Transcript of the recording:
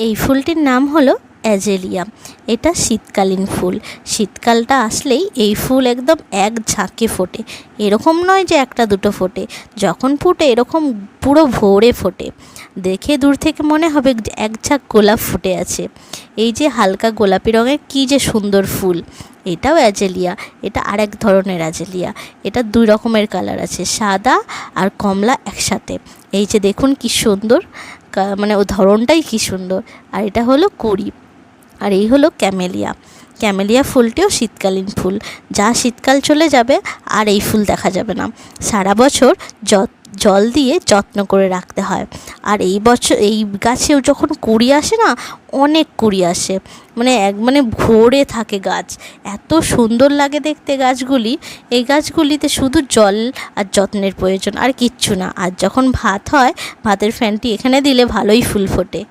এই ফুলটির নাম হলো অ্যাজেলিয়া। এটা শীতকালীন ফুল। শীতকালটা আসলেই এই ফুল একদম এক ঝাঁকে ফোটে। এরকম নয় যে একটা দুটো ফোটে। যখন ফুটে, এরকম পুরো ভোরে ফোটে। দেখে দূর থেকে মনে হবে এক ঝাঁক গোলাপ ফুটে আছে। এই যে হালকা গোলাপি রঙের কী যে সুন্দর ফুল। এটাও অ্যাজেলিয়া, এটা আরেক ধরনের অ্যাজেলিয়া। এটা দুই রকমের কালার আছে, সাদা আর কমলা একসাথে। এই যে দেখুন কি সুন্দর মানে ও ধরনটাই কি সুন্দর। আর এটা হলো কুড়ি, আর এই হলো ক্যামেলিয়া। ক্যামেলিয়া ফুলটিও শীতকালীন ফুল। যা শীতকাল চলে যাবে, আর এই ফুল দেখা যাবে না। সারা বছর যত জল দিয়ে যত্ন করে রাখতে হয়। আর এই বছর, এই গাছেও যখন কুড়ি আসে না, অনেক কুড়ি আসে। মানে এক মানে ভরে থাকে গাছ। এত সুন্দর লাগে দেখতে গাছগুলি। এই গাছগুলিতে শুধু জল আর যত্নের প্রয়োজন, আর কিচ্ছু না। আর যখন ভাত হয়, ভাতের ফ্যানটি এখানে দিলে ভালোই ফুল ফোটে।